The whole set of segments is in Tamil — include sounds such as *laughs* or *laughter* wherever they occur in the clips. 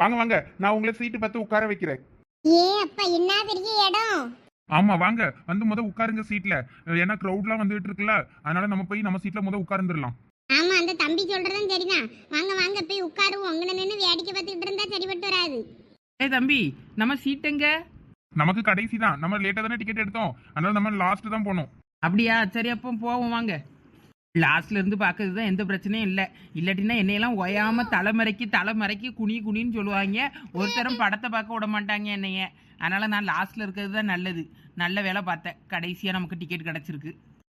வாங்க வாங்க. நான் உங்களை சீட்டு பார்த்து உட்கார வைக்கிறேன். ஏ அப்பா என்ன பெரிய இடம்? ஆமா வாங்க. வந்து முத உட்காருங்க சீட்ல ஏன்னா க்ரௌட்லாம் வந்துட்டு இருக்குல்ல. அதனால நம்ம போய் நம்ம சீட்ல முத உட்கார்ந்துடலாம். ஆமா அந்த தம்பி சொல்றதும் சரிதான். வாங்க வாங்க போய் உட்காருவோம். உங்களை நின்று வேடிக்கை பார்த்துக்கிட்டு இருந்தா சரிப்பட்டு வராது. ஏய் தம்பி நம்ம சீட் எங்க? நமக்கு கடைசி தான் நம்ம லேட்டா தானே டிக்கெட் எடுத்தோம். அதனால நம்ம லாஸ்ட் தான் போனோம் அப்படியா? சரி அப்போ போவோம் வாங்க. லாஸ்ட்ல இருந்து பார்க்கறது தான் எந்த பிரச்சனையும் இல்லை. இல்லாட்டினா என்னையெல்லாம் ஒயாம தலைமறைக்கி தலைமறைக்கி குனி குனின்னு சொல்லுவாங்க. ஒருத்தரும் படத்தை பார்க்க விட மாட்டாங்க என்னைய. அதனால நான் லாஸ்ட்ல இருக்கிறது தான் நல்லது. நல்ல வேலை பார்த்தேன். கடைசியா நமக்கு டிக்கெட் கிடைச்சிருக்கு.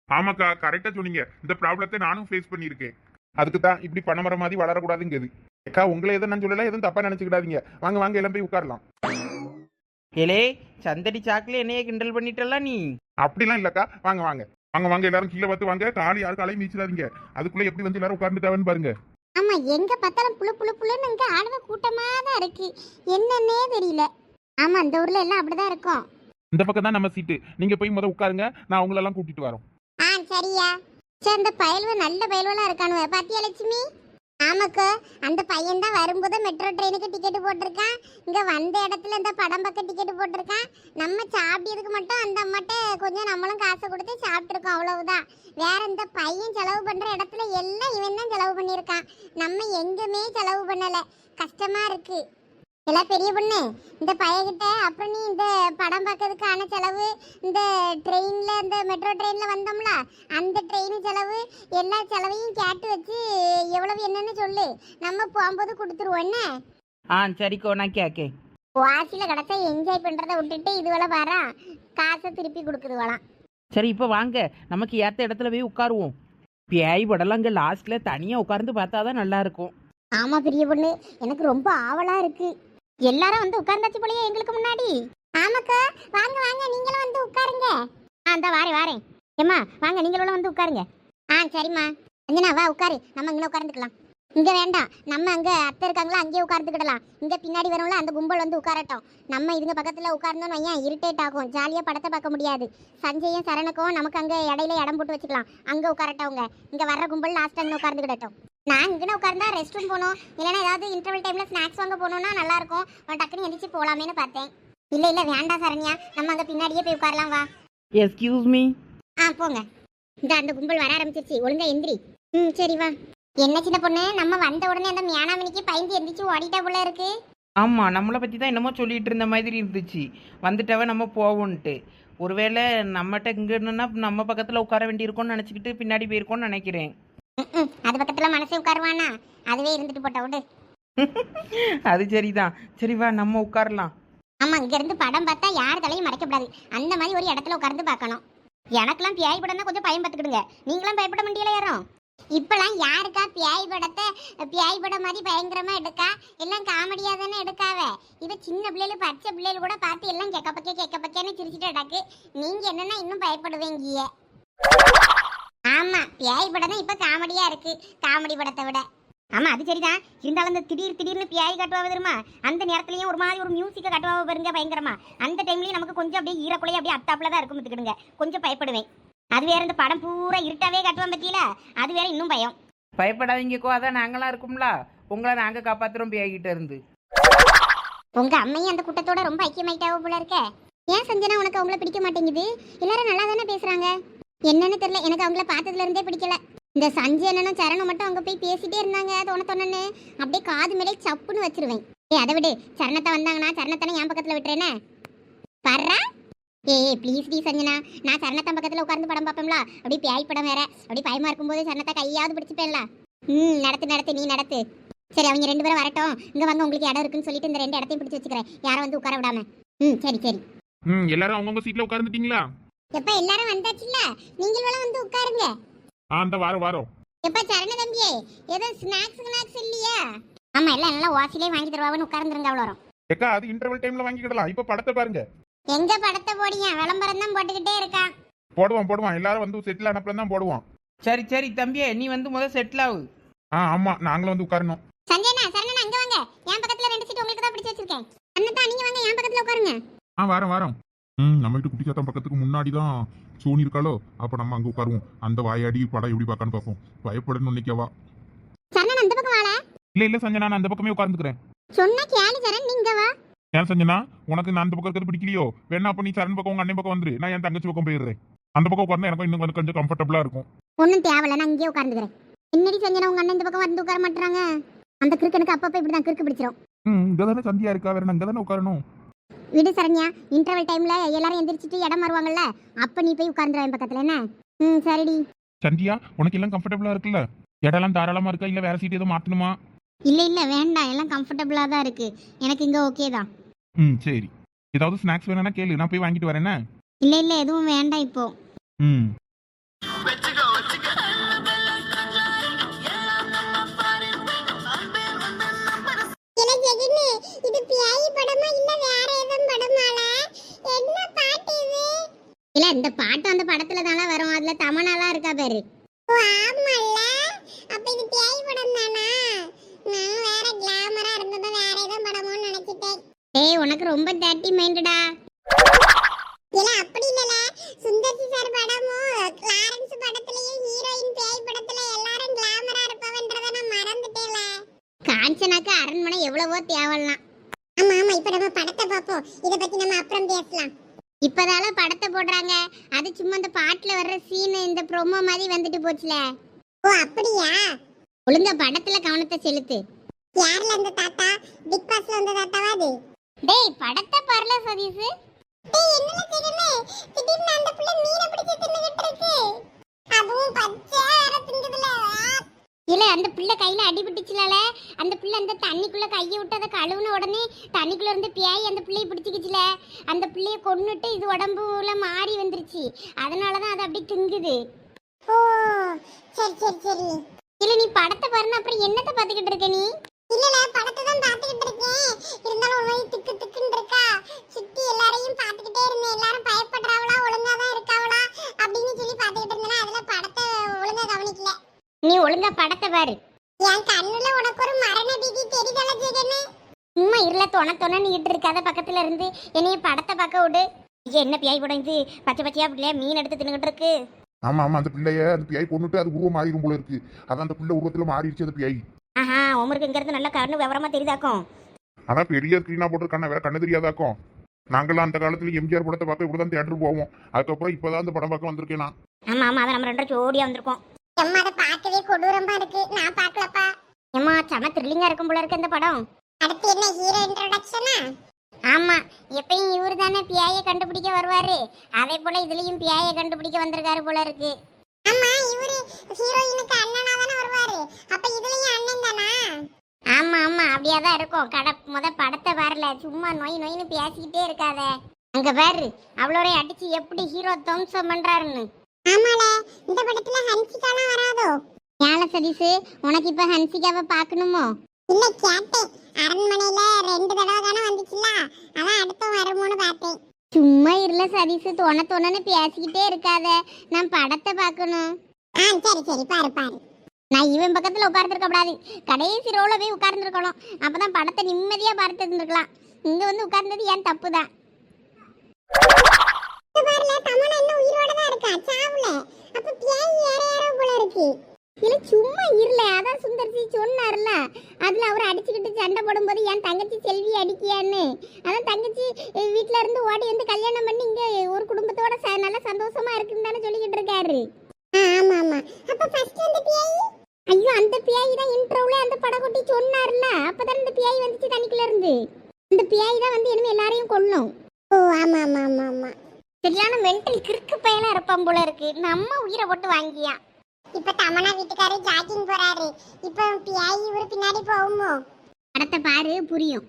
ஆமாக்கா கரெக்டா சொன்னீங்க. இந்த ப்ராப்ளத்தை நானும் ஃபேஸ் பண்ணியிருக்கேன். அதுக்கு தான் இப்படி பண்ண மர மாதிரி வளரக்கூடாதுங்கிறது. அக்கா உங்களை எதுவும் நான் சொல்லல எதுவும் தப்பா நினைச்சுக்கிடாதீங்க. வாங்க வாங்க எல்லாம் போய் உட்காரலாம். ஏலே சந்தடி சாக்கில் என்னைய கிண்டல் பண்ணிட்டலாம் நீ? அப்படிலாம் இல்லக்கா. வாங்க வாங்க. வாங்க வாங்க எல்லாரும் கீழே பார்த்து வாங்க. காலி யாரும் காலையும் மீச்சிடாதீங்க. அதுக்குள்ள எப்படி வந்து எல்லாரும் உட்கார்ந்துட்டாவன்னு பாருங்க. ஆமா எங்க பார்த்தாலும் புழு புழு புழுன்னு இங்க ஆளுவ கூட்டமா தான் இருக்கு. என்னன்னே தெரியல. ஆமா இந்த ஊர்ல எல்லாம் அப்படிதான் இருக்கும். இந்த பக்கம் தான் நம்ம சீட்டு. நீங்க போய் முத உட்காருங்க. நான் உங்களெல்லாம் கூட்டிட்டு வரோம் ஆ சரியா. சரி அந்த பயல்வ நல்ல பயல்வெல்லாம் இருக்கானுவ. பாத்தியா லட்சுமி? ஆமாக்கா அந்த பையன் தான் வரும்போது மெட்ரோ ட்ரெயினுக்கு டிக்கெட் போட்டிருக்கான். இங்கே வந்த இடத்துல இந்த படம் பக்கம் டிக்கெட் போட்டிருக்கான். நம்ம சாப்பிட்டதுக்கு மட்டும் அந்த அம்மாட்ட கொஞ்சம் நம்மளும் காசு கொடுத்து சாப்பிட்ருக்கோம் அவ்வளவுதான். வேற இந்த பையன் செலவு பண்ணுற இடத்துல எல்லாம் இவன் தான் செலவு பண்ணியிருக்கான். நம்ம எங்குமே செலவு பண்ணலை. கஷ்டமாக இருக்குது எல்லாம் பெரிய பொண்ணு. இந்த பையன்கிட்ட அப்புறம் நீ இந்த படம் பார்க்கறதுக்கான செலவு இந்த ட்ரெயின்ல இந்த மெட்ரோ ட்ரெயின்ல வந்தோம்ல அந்த ட்ரெயின் செலவு எல்லா செலவையும் கேட்டு வச்சு எவ்வளவு என்னன்னு சொல்லு. நம்ம போகும்போது கொடுத்துருவோம் என்ன? ஆ சரிக்கோ நான் கேட்கேன் வாசியில கிடச்சா என்ஜாய் பண்றதை விட்டுட்டு இதுவரை வரா காசை திருப்பி கொடுக்குதுவலாம் சரி இப்போ வாங்க. நமக்கு ஏற்ற இடத்துல போய் உட்காருவோம். பேய் படலாம் அங்கே லாஸ்ட்டில் தனியாக உட்கார்ந்து பார்த்தா தான் நல்லா இருக்கும். ஆமா பெரிய பொண்ணு. எனக்கு ரொம்ப ஆவலா இருக்கு. எல்லாரும் வந்து உட்கார்ந்தாச்சு போலயே எங்களுக்கு முன்னாடி. ஆமாக்கா வாங்க வாங்க நீங்களும் வந்து உட்காருங்க. ஆ இந்த வாரேன் வாரேன் ஏம்மா வாங்க நீங்களும் வந்து உட்காருங்க. ஆ சரிம்மா. அஞ்சனா வா உட்காரு. நம்ம இங்கே உட்கார்ந்துக்கலாம். இங்க வேண்டாம். நம்ம அங்க அத்தை இருக்காங்களா அங்கேயே உட்கார்ந்துக்கிடலாம். இங்க பின்னாடி வரும்ல அந்த கும்பல் வந்து உட்காரட்டும். நம்ம இதுங்க பக்கத்துல உட்கார்ந்தோன்னு வையன் இரிட்டேட் ஆகும். ஜாலியாக படத்தை பார்க்க முடியாது. சஞ்சயும் சரணுக்கும் நமக்கு அங்கே இடையில இடம் போட்டு வச்சுக்கலாம். அங்க உட்காரட்டவங்க. இங்க வர்ற கும்பல் லாஸ்ட் அங்கே உட்கார்ந்துக்கிடட்டும். நான் இங்கே உட்கார்ந்தா ரெஸ்ட் ரூம் போகணும் இல்லைன்னா ஏதாவது இன்டர்வல் டைம்ல ஸ்நாக்ஸ் வாங்க போகணும்னா நல்லா இருக்கும் உன் டக்குன்னு எந்திரிச்சு போகலாமேன்னு பார்த்தேன். இல்ல இல்ல வேண்டாம் சரண்யா. நம்ம அங்க பின்னாடியே போய் உட்காரலாம் வா. எஸ்கியூஸ் மீ ஆ போங்க. இந்த அந்த கும்பல் வர ஆரம்பிச்சிருச்சு. ஒழுங்கா எந்திரி. ம் சரி வா. என்ன சின்ன பொண்ணு? நம்ம வந்த உடனே அந்த மியானாமணிக்கு பயந்து எந்திரிச்சு ஓடிட்டா போல இருக்கு. ஆமாம் நம்மளை பற்றி தான் என்னமோ சொல்லிட்டு இருந்த மாதிரி இருந்துச்சு. வந்துட்டவ நம்ம போவோன்ட்டு. ஒருவேளை நம்மகிட்ட இங்கன்னா நம்ம பக்கத்தில் உட்கார வேண்டியிருக்கோம்னு நினச்சிக்கிட்டு பின்னாடி போயிருக்கோம்னு நினைக்கிறேன். அது பக்கத்துல மனசே உட்காருவானா? அதுவே இருந்துட்டு போட்ட விடு அது சரிதான். சரி வா நம்ம உட்காரலாம். ஆமா இங்க இருந்து படம் பார்த்தா யார் தலையும் மறைக்க கூடாது அந்த மாதிரி ஒரு இடத்துல உட்கார்ந்து பார்க்கணும். எனக்கெல்லாம் பியாய் படம்னா கொஞ்சம் பயம் பார்த்துக்கிடுங்க. நீங்களும் பயப்பட முடியல யாரும் இப்பெல்லாம் யாருக்கா பியாய் படத்தை பியாய் படம் மாதிரி பயங்கரமா எடுக்கா? எல்லாம் காமெடியா தானே எடுக்காவ? இவ சின்ன பிள்ளைகள் பச்சை பிள்ளைகள் கூட பார்த்து எல்லாம் கெக்க பக்கே கெக்க பக்கேன்னு சிரிச்சுட்டு அடக்கு நீங்க என்னன்னா இன்னும் பயப்படுவீங்க ஆமா பியாய் படம் தான் இப்ப காமெடியா இருக்கு. காமெடி படத்தை விட. ஆமா அது சரிதான். இருந்தாலும் அந்த திடீர் திடீர்னு பியாய் காட்டுவா தெரியுமா? அந்த நேரத்துலயும் ஒரு மாதிரி ஒரு மியூசிக்கை காட்டுவா பாருங்க பயங்கரமா. அந்த டைம்லயும் நமக்கு கொஞ்சம் அப்படியே ஈரக்குலையே அப்படியே அத்தாப்புல தான் இருக்கும் பார்த்துக்கிடுங்க கொஞ்சம் பயப்படுவேன். அது வேற இந்த படம் பூரா இருட்டாவே காட்டுவான் பத்தியில? அது வேற இன்னும் பயம். பயப்படாதீங்கக்கோ அதான் நாங்களாம் இருக்கோம்ல. உங்களை நாங்கள் காப்பாற்றுறோம் பேய்கிட்ட இருந்து. உங்க அம்மையும் அந்த கூட்டத்தோட ரொம்ப ஐக்கியமாயிட்டாவோ போல இருக்க. ஏன் சஞ்சனா உனக்கு அவங்கள பிடிக்க மாட்டேங்குது? எல்லாரும் நல்லா தானே பேசுறாங்க? என்னன்னு தெரியல. எனக்கு அவங்கள பார்த்ததுல இருந்தே பிடிக்கல. இந்த சஞ்சனனும் சரணும் மட்டும் அங்க போய் பேசிட்டே இருந்தாங்க தோண தோணன்னு. அப்படியே காது மேலே சப்புன்னு வச்சிருவேன். ஏ அதை விடு. சரணத்தை வந்தாங்கன்னா சரணத்தனை என் பக்கத்துல விட்டுறேனே? பர்றா ஏ ப்ளீஸ் டி சஞ்சனா. நான் சரணத்தன் பக்கத்துல உட்காந்து படம் பார்ப்போம்ல அப்படியே பியாய் படம் வேற. அப்படியே பயமா இருக்கும்போது சரணத்தை கையாவது பிடிச்சிப்பேன்ல. ம் நடத்து நடத்து நீ நடத்து. சரி அவங்க ரெண்டு பேரும் வரட்டும். இங்க வந்து உங்களுக்கு இடம் இருக்குன்னு சொல்லிட்டு இந்த ரெண்டு இடத்தையும் பிடிச்சு வச்சுக்கிறேன். யாரும் வந்து உட்கார விடாம. ம் சரி சரி. ம் எல்லாரும் அவங்கவுங்க சீட்ல உட்கார்ந்துட்டீங்களா? எப்ப எல்லாரும் வந்தாச்சுல்ல? நீங்களும் வந்து உட்காருங்க. ஆ அந்த வாரம் வாரம் எப்ப சரண தம்பியே ஏதோ ஸ்நாக்ஸ் ஸ்நாக்ஸ் இல்லையா? ஆமா எல்லாம் நல்லா வாசிலே வாங்கி தருவாங்கன்னு உட்கார்ந்துருங்க அவ்வளோ வரும் ஏக்கா அது இன்டர்வல் டைம்ல வாங்கிக்கிடலாம். இப்ப படத்தை பாருங்க. எங்க படத்தை போடியா விளம்பரம் தான் போட்டுக்கிட்டே இருக்கான் போடுவான் போடுவான் எல்லாரும் வந்து செட்டில் ஆனப்பல தான் போடுவான் சரி சரி தம்பியே நீ வந்து முதல் செட்டில் ஆகு ஆ ஆமா நாங்களும் வந்து உட்காரணும். சஞ்சனா சரணா அங்க வாங்க. என் பக்கத்துல ரெண்டு சீட் உங்களுக்கு தான் பிடிச்சு வச்சிருக்கேன். அண்ணா நீங்க வாங்க என் பக்கத்துல உட்காருங்க. ஆ வாரம் வாரம். ம் நம்ம வீட்டு குட்டி பக்கத்துக்கு முன்னாடி தான் சோனி இருக்காளோ? அப்ப நம்ம அங்க உட்காருவோம். அந்த வாயாடி படம் எப்படி பார்க்கன்னு பார்ப்போம். பயப்படணும் நினைக்கவா? சரணா அந்த பக்கம் இல்ல இல்ல சஞ்சனா நான் அந்த பக்கமே உட்கார்ந்துக்கிறேன். சொன்னா கேளு சரண் நீங்க வா. ஏன் சஞ்சனா? உனக்கு நான் அந்த பக்கம் இருக்கிறது பிடிக்கலையோ? வேணா அப்ப நீ சரண் பக்கம் உங்க அண்ணன் பக்கம் வந்துரு. நான் என் தங்கச்சி பக்கம் போயிடுறேன். அந்த பக்கம் உட்கார்ந்தா எனக்கு இன்னும் கொஞ்சம் கம்ஃபர்டபுளா இருக்கும். ஒன்றும் தேவையில்ல நான் இங்கேயே உட்காந்துக்கிறேன் என்னடி செஞ்சனா உங்க அண்ணன் இந்த பக்கம் வந்து உட்கார மாட்டாங்க அந்த கிறுக்கு எனக்கு அப்பப்போ இப்படி தான் கிறுக்கு பிடிச்சிரும். ம் இங்க தானே சந்தியா இருக்கா? வேற நான் இங்க தானே உட்காரணும்? விடு சரண்யா இன்டர்வல் டைம்ல எல்லாரும் எந்திரிச்சிட்டு இடம் வருவாங்கல்ல அப்ப நீ போய் உட்கார்ந்துரு என் பக்கத்துல என்ன? ம் சரிடி. சந்தியா உனக்கு எல்லாம் கம்ஃபர்டபுளா இருக்குல்ல? இடம்லாம் தாராளமா இருக்கா? இல்ல வேற சீட் எதுவும் மாத்தணுமா? இல்ல இல்ல வேண்டாம். எல்லாம் கம்ஃபர்டபுளா தான் இருக்கு. எனக்கு இங்க ஓகே தான். ம் சரி. ஏதாவது ஸ்நாக்ஸ் வேணும்னா கேளு. நான் போய் வாங்கிட்டு வரேனே இல்ல இல்ல எதுவும் வேண்டாம் இப்போ. ம். இது பியாயி படமா இல்ல வேற இல்ல இந்த பாட்டு அந்த படத்துல தானே வரும். அதுல தமனாலாம் இருக்கா பேரு. ஓ ஆமால அப்ப இது பியாயி படம் தானா நான் வேற கிளாமரா இருந்தது வேற ஏதும் படமோன்னு நினைச்சிட்டேன். உனக்கு ரொம்ப டேட்டி மைண்டடா இல்ல அப்படி இல்லல. சுந்தர்சி சார் படமும் கிளாரன்ஸ் படத்துலயும் ஹீரோயின் பேய் படத்துல எல்லாரும் கிளாமரா இருப்பவன்றத நான் மறந்துட்டேல காஞ்சனாக்கு அரண்மனை எவ்வளவோ தேவலாம் ஆமா ஆமா இப்ப நம்ம படத்தை பாப்போம் இத பத்தி நம்ம அப்புறம் பேசலாம். இப்பதால படத்தை போடுறாங்க. அது சும்மா அந்த பாட்டுல வர்ற சீன் இந்த ப்ரோமோ மாதிரி வந்துட்டு போச்சுல. ஓ அப்படியா? ஒழுங்கா படத்துல கவனத்தை செலுத்து. யார்ல அந்த தாத்தா? பிக் பாஸ்ல வந்த தாத்தாவா அது? டேய் படத்தை பாருல சதீஷ். டேய் என்னல தெரியுமே? திடீர்னு அந்த புள்ள மீனை பிடிச்சு தின்னுகிட்டு இருக்கு. அதுவும் பச்சை வேற திங்குதுல இல்ல அந்த பிள்ளை கையில அடிபட்டுச்சுலால அந்த பிள்ளை அந்த தண்ணிக்குள்ள கையை விட்டு அதை கழுவுன உடனே தண்ணிக்குள்ள இருந்து பியாய் அந்த பிள்ளைய பிடிச்சிக்கிச்சுல. அந்த பிள்ளைய கொன்னுட்டு இது உடம்புல மாறி வந்துருச்சு. அதனாலதான் அது அப்படி திங்குது. ஓ சரி சரி சரி. இல்ல நீ படத்தை பாருன்னு அப்புறம் என்னத்தை பாத்துக்கிட்டு இருக்க நீ? இல்லல படத்தை தான் பாத்துக்கிட்டு இருக்கேன். இருந்தாலும் ஒரு மாதிரி திக்கு திக்குன்னு இருக்கா? சுத்தி எல்லாரையும் பாத்துக்கிட்டே இருந்தேன். எல்லாரும் பயப்படுறாவளா ஒழுங்கா தான் இருக்காவளா அப்படின்னு சொல்லி பாத்துக்கிட்டு இருந்தேன் அதுல படத்தை ஒழுங்கா கவனிக்கல நீ ஒழுங்கா படத்தை பாரு. என் கண்ணுல உனக்கு ஒரு மரண பீதி தெரிதல ஜெகனே? சும்மா இருல தொண தொண நீட்டு இருக்காத பக்கத்துல இருந்து என்னைய படத்தை பார்க்க விடு. ஐயா, என்ன பியாய் படம் இது? பச்சை பச்சையா பிள்ளையா மீன் எடுத்து தின்னுகிட்டு இருக்கு. ஆமா ஆமா அந்த பிள்ளைய அந்த பியாய் கொண்டுட்டு அது உருவம் மாறிடும் போல இருக்கு. அதான் அந்த பிள்ளை உருவத்துல மாறிடுச்சு அந்த பியாய். ஆஹா உமருக்கு இங்க இருந்து நல்லா கண்ணு விவரமா தெரியுதாக்கும்? அதான் பெரிய ஸ்கிரீனா போட்டிருக்கான வேற கண்ணு தெரியாதாக்கும்? நாங்களாம் அந்த காலத்துல எம்ஜிஆர் படத்தை பார்க்க இப்படிதான் தியேட்டர் போவோம். அதுக்கப்புறம் இப்பதான் அந்த படம் பார்க்க வந்திருக்கேன் நான். ஆமா ஆமா அதை நம்ம ரெண்டு ஜோடியா வந்திருக்கோம். எம்மா அதை பார்க்கவே கொடூரமா இருக்கு. நான் பார்க்கலப்பா. எம்மா செம த்ரில்லிங்கா இருக்கும் போல இருக்கு இந்த படம். அடுத்து என்ன ஹீரோ இன்ட்ரோடக்ஷனா ஆமா எப்பயும் இவரு தானே பியாய கண்டுபிடிக்க வருவாரு. அதே போல இதுலயும் பியாய கண்டுபிடிக்க வந்திருக்காரு போல இருக்கு. ஆமா இவரு ஹீரோயினுக்கு அண்ணனா தானே வருவாரு. அப்ப இதுலயும் அண்ணன் தானா? ஆமா ஆமா அப்படியே தான் இருக்கும். கட முத படத்தை வரல சும்மா நொய் நொய்னு பேசிக்கிட்டே இருக்காத. அங்க பாரு அவ்வளோரை அடிச்சு எப்படி ஹீரோ துவம்சம் பண்றாருன்னு. ஆமால இந்த படத்துல ஹன்சிகாலாம் வராதோ? ஏல சதீஷ்? உனக்கு இப்ப ஹன்சிகாவை பார்க்கணுமோ? இல்ல கேட்டேன். அரண்மனையில ரெண்டு தடவை தானே வந்துச்சுல அதான் அடுத்தும் வருமோன்னு பார்த்தேன். சும்மா இருல சதீஷ் தொண தொணன்னு பேசிக்கிட்டே இருக்காத. நான் படத்தை பார்க்கணும். ஆ சரி சரி பாரு பாரு. நான் இவன் பக்கத்துல உட்கார்ந்துருக்க கூடாது கடைசி ரோல போய் உட்கார்ந்துருக்கணும். அப்பதான் படத்தை நிம்மதியா பார்த்து இருந்திருக்கலாம் இங்க வந்து உட்கார்ந்தது ஏன் தப்பு தான் இல்ல சும்மா இருல. அதான் சுந்தர்சி சொன்னார்ல. அதுல அவர் அடிச்சுக்கிட்டு சண்டை போடும்போது என் தங்கச்சி செல்வி அடிக்கியான்னு. அதான் தங்கச்சி வீட்ல இருந்து ஓடி வந்து கல்யாணம் பண்ணி இங்க ஒரு குடும்பத்தோட நல்ல சந்தோஷமா இருக்குன்னு தானே சொல்லிக்கிட்டு இருக்காரு. ஆமா ஆமா. அப்ப ஃபர்ஸ்ட் அந்த பேய் ஐயோ அந்த பேய் தான் இன்ட்ரோல அந்த படகுட்டி சொன்னார்ல. அப்பதான் இந்த பேய் வந்துச்சு தண்ணிக்குள்ள இருந்து. அந்த பேய் தான் வந்து இனிமே எல்லாரையும் கொல்லும். ஓ ஆமா ஆமா ஆமா ஆமா. சரியான மென்டல் கிறுக்கு பையனா இருப்பான் போல இருக்கு. நம்ம உயிரை போட்டு வாங்கியா. இப்ப தமனா வீட்டுக்காரு ஜாக்கிங் போறாரு. இப்ப பியாயி இவரு பின்னாடி போகுமோ? படத்தை பாரு புரியும்.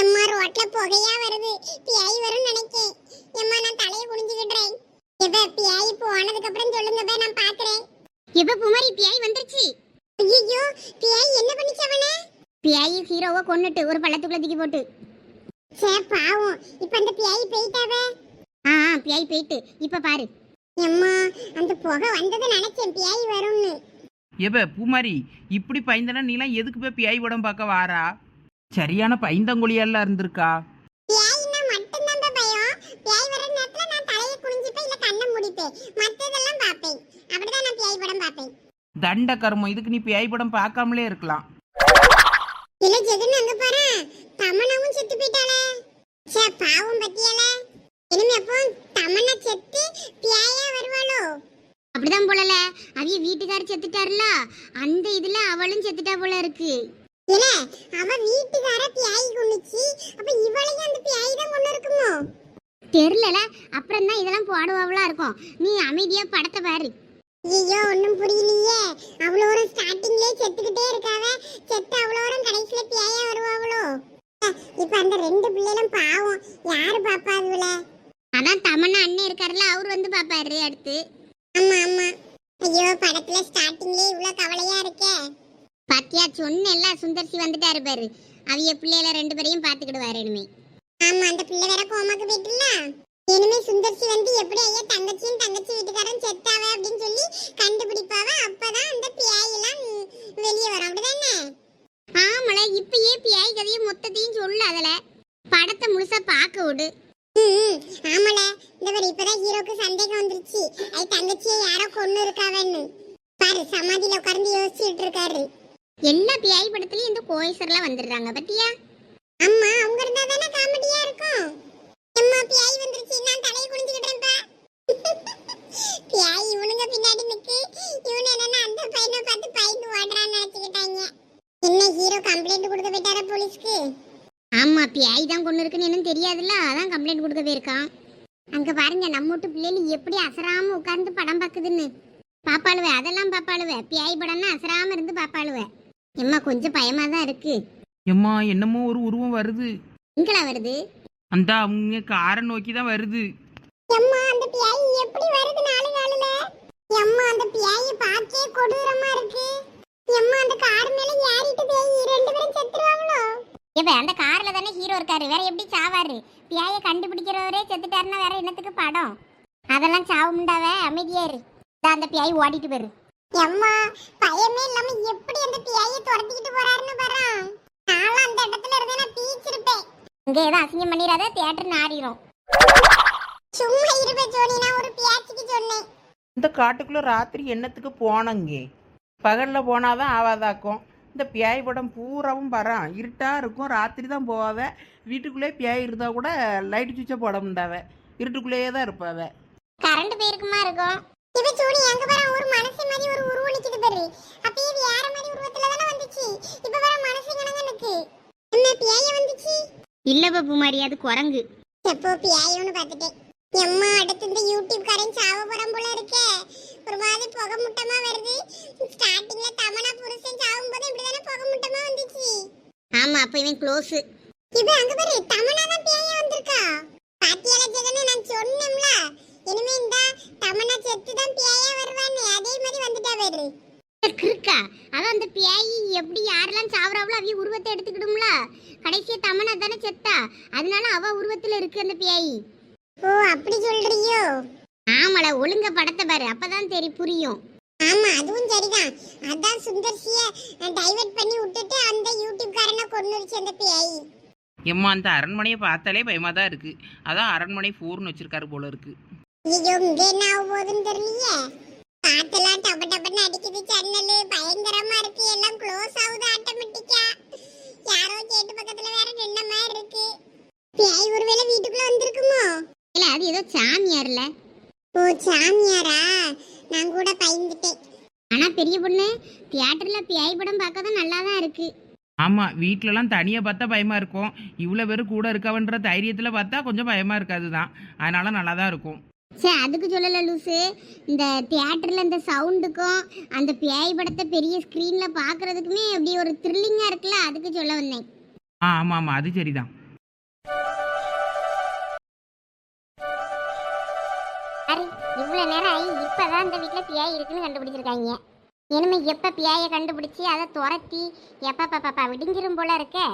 எம்மா ரோட்ல புகையா வருது. பியாயி வரும் நினைக்கேன். எம்மா நான் தலையை குனிஞ்சுக்கிடுறேன். இப்ப பியாயி போனதுக்கு அப்புறம் சொல்லுங்க பே, நான் பாக்குறேன். இப்ப புமாரி பியாயி வந்துருச்சு? ஐயோ பியாயி என்ன பண்ணிச்சு அவன? பியாயி ஹீரோவை கொன்னுட்டு ஒரு பள்ளத்துக்குள்ள தூக்கி போட்டு. சே பாவம். இப்ப அந்த பியாயி போயிட்டாவே? ஆ ஆ, பியாய் போயிட்டு. இப்ப பாரு. எம்மா அந்த புகை வந்ததை நினைச்சேன். பியாய் வரும்னு. எப்ப பூமாரி இப்படி பயந்தனா நீலாம் எதுக்கு போய் பியாய் படம் பார்க்க வாரா? சரியான பைந்தங்குழியெல்லாம் இருந்திருக்கா? பியாய்னா மட்டும்தான் பா பயம். பியாய் வர நேரத்துல நான் தலையை குனிஞ்சிப்பேன் இல்ல கண்ணை மூடிப்பேன். மத்ததெல்லாம் பாப்பேன் அப்படிதான் நான் பியாய் படம் பாப்பேன் தண்ட கர்மம். இதுக்கு நீ பியாய் படம் பார்க்காமலே இருக்கலாம். இல்ல ஜெகன் அங்க பாரு தமனாவும் செத்து போயிட்டாளே. சே பாவம் பத்தியால இனிமே அப்போ செத்து பியாயா வருவாளோ? அப்படிதான் போலல. அவிய வீட்டுக்காரர் செத்துட்டாருல. அந்த இதுல அவளும் செத்துட்டா போல இருக்கு. இல்ல அவ வீட்டுக்கார பியாய் கொண்டுச்சு அப்ப இவளையும் அந்த பியாய் தான் கொண்டு இருக்குமோ தெரியல அப்புறம் தான் இதெல்லாம் போடுவாவளா இருக்கும். நீ அமைதியா படத்தை பாரு. ஐயோ ஒண்ணும் புரியலையே. அவ்வளோ ஸ்டார்டிங்லயே செத்துக்கிட்டே இருக்காவ. செத்து அவ்வளோ கடைசியில பியாயா வருவாவளோ? இப்போ அந்த ரெண்டு பிள்ளைகளும் பாவம். யாரு பாப்பா அதுல? அதான் தமன்னா அண்ணன் இருக்காருல்ல அவர் வந்து பாப்பாரு அடுத்து. ஆமா ஆமா. ஐயோ படத்துல ஸ்டார்டிங்லயே இவ்வளவு கவலையா இருக்கே. பாத்தியா சொன்னேல்ல சுந்தர்சி வந்துட்டாரு பாரு. அவிய பிள்ளையில ரெண்டு பேரையும் பாத்துக்கிடுவாரு இனிமே. ஆமா அந்த பிள்ளை வேற கோமாக்கு போயிட்டுல இனிமே சுந்தர்சி வந்து எப்படி ஐயா தங்கச்சியும் தங்கச்சி வீட்டுக்காரன் செத்தாவ அப்படின்னு சொல்லி கண்டுபிடிப்பாவ? அப்பதான் அந்த பியாயெல்லாம் வெளியே வரும். அப்படிதானே? ஆமால இப்பயே பியாய் கதையை மொத்தத்தையும் சொல்லு அதுல. படத்தை முழுசா பார்க்க விடு. ஆமால இந்த மாதிரி இப்பதான் ஹீரோக்கு சந்தேகம் வந்துருச்சு. அது தங்கச்சியை யாரோ கொண்டு இருக்காவன்னு. பாரு சமாதியில உட்கார்ந்து யோசிச்சுட்டு இருக்காரு. எல்லா பியாய் படத்துலயும் இந்த கோயசர்லாம் வந்துடுறாங்க பத்தியா? அம்மா அவங்க இருந்தா தானே காமெடியா இருக்கும். அம்மா பியாய் வந்துருச்சு. நான் தலையை குனிஞ்சுக்கிட்டேன்ப்பா *laughs* பியாய் இவனுங்க பின்னாடி நிக்கு. இவனு என்னன்னா அந்த பையனை பார்த்து பயந்து ஓடுறான்னு நினைச்சுக்கிட்டாங்க. என்ன ஹீரோ கம்ப்ளைண்ட் கொடுக்க போயிட்டாரா போலீஸ்க்கு ஆமா பியாய் தான் கொண்டு இருக்குன்னு என்னன்னு தெரியாதுல்ல? அதான் கம்ப்ளைண்ட் கொடுக்க போயிருக்கான். அங்க பாருங்க நம்ம வீட்டு பிள்ளைகள் எப்படி அசராம உட்கார்ந்து படம் பாக்குதுன்னு பாப்பாளுவ அதெல்லாம் பாப்பாளுவ. பியாய் படம்னா அசராம இருந்து பாப்பாளுவ. எம்மா கொஞ்சம் பயமா தான் இருக்கு. எம்மா என்னமோ ஒரு உருவம் வருது. எங்களா வருது? அந்த அவங்க காரை நோக்கி தான் வருது. எம்மா அந்த பியாய் எப்படி வருது நாலு காலுல எம்மா அந்த பியாய் பார்க்கே கொடூரமா இருக்கு. எம்மா அந்த கார் மேல ஏறிட்டு பேய் ரெண்டு பேரும் இப்ப அந்த கார்ல தானே ஹீரோ இருக்காரு. வேற எப்படி சாவாரு? பியாய கண்டுபிடிக்கிறவரே செத்துட்டாருன்னா வேற என்னத்துக்கு படம்? அதெல்லாம் சாவு முண்டாவ அமைதியா இரு. இதா அந்த பியாய் ஓடிட்டு போயிரு எம்மா பயமே இல்லாம எப்படி அந்த பியாயை துரத்திக்கிட்டு போறாருன்னு பாரு. நானும் அந்த இடத்துல இருந்தேன்னா பீச்சிருப்பேன். இங்க ஏதோ அசிங்கம் பண்ணிடாத தியேட்டர் நாரிடும் சும்மா இருப்ப ஜோனி நான் ஒரு பியாச்சிக்கு சொன்னேன். இந்த காட்டுக்குள்ளே ராத்திரி என்னத்துக்கு போனங்க? பகலில் போனாதான் ஆவாதாக்கும். இந்த பியாய் படம் பூராவும் வரான் இருட்டாக இருக்கும். ராத்திரி தான் போவாவ. வீட்டுக்குள்ளே பியாய் இருந்தால் கூட லைட் சுவிட்சை போட முடியாவ இருட்டுக்குள்ளேயே தான் இருப்பாவ. கரண்ட் போயிருக்குமா இருக்கும். இப்ப சூடி எங்க பாரு ஒரு மனசு மாதிரி ஒரு உருவம் நிக்குது பாரு. அப்ப இது வேற மாதிரி உருவத்துல தானே வந்துச்சு? இப்ப வர மனசு கணங்க எனக்கு என்ன பியாய வந்துச்சு? இல்ல பாப்பு மாதிரி அது குரங்கு. எப்போ பியாயோன்னு பார்த்துட்டேன். எம்மா அடுத்து இந்த யூடியூப் காரன் சாவ படம் போல இருக்கே. ஒரு மாதிரி புகை முட்டமா வருது. ஸ்டார்டிங்ல தமனா புருஷன் சாவும் போது இப்படிதானே புகை முட்டமா வந்துச்சு ஆமா அப்ப இவன் க்ளோஸ் இப்ப அங்க பாரு தமனா தான் பியாய வந்திருக்கா. பாத்தியால ஜெகனே நான் சொன்னேன்ல. இனிமே இந்த தமனா செத்து தான் பியாயா வருவான்னு. அதே மாதிரி வந்துட்டா வேறு கிறுக்கா. அதான் அந்த பியாயி எப்படி யாரெல்லாம் சாவறாவளோ அவிய உருவத்தை எடுத்துக்கிடும்ல. கடைசியா தமனா தானே செத்தா. அதனால அவ உருவத்துல இருக்கு அந்த பியாயி ஓ அப்படி சொல்றியோ? ஆமால ஒழுங்க படத்தை பாரு. அப்பதான் தெரி புரியும். ஆமா அதுவும் சரிதான். அதான் சுந்தர்சிய டைவர்ட் பண்ணி விட்டுட்டு அந்த யூடியூப் காரனை கொன்னுருச்சு அந்த பியாயி எம்மா அந்த அரண்மனையை பார்த்தாலே பயமாக தான் இருக்குது அதான் அரண்மனை ஃபோர்னு வச்சிருக்காரு போல இருக்குது ஐயோ இங்க என்ன ஆக போகுதுன்னு தெரியலையே. காத்தெல்லாம் டப டபன்னு அடிக்குது ஜன்னலு பயங்கரமா இருக்கு. எல்லாம் க்ளோஸ் ஆகுது ஆட்டோமேட்டிக்கா யாரோ கேட்டு பக்கத்துல வேற நின்ன மாதிரி இருக்கு. பேய் ஒருவேளை வீட்டுக்குள்ள வந்திருக்குமோ? இல்ல அது ஏதோ சாமியார்ல. ஓ சாமியாரா? நான் கூட பயந்துட்டேன். ஆனா பெரிய பொண்ணு தியேட்டர்ல பேய் படம் பார்க்க தான் நல்லா தான் இருக்கு. ஆமாம் வீட்டிலலாம் தனியாக பார்த்தா பயமாக இருக்கும். இவ்வளோ பேர் கூட இருக்கவன்ற தைரியத்தில் பார்த்தா கொஞ்சம் பயமாக இருக்காது தான் அதனால நல்லா தான் இருக்கும். சரி அதுக்கு சொல்லல லூசு. இந்த தியேட்டர்ல இந்த சவுண்டுக்கும் அந்த பேய் படத்தை பெரிய ஸ்க்ரீன்ல பாக்குறதுக்குமே அப்படி ஒரு த்ரில்லிங்கா இருக்குல்ல அதுக்கு சொல்ல வந்தேன். ஆ ஆமாம் ஆமாம் அது சரிதான். சரி இவ்வளவு நேரம் ஆகி இப்பதான் இந்த வீட்டுல பேய் இருக்குன்னு கண்டுபிடிச்சிருக்காங்க. இனிமே எப்ப பேயை கண்டுபிடிச்சு அதை துரத்தி எப்ப பாப்பா விடிஞ்சிரும் போல இருக்கே?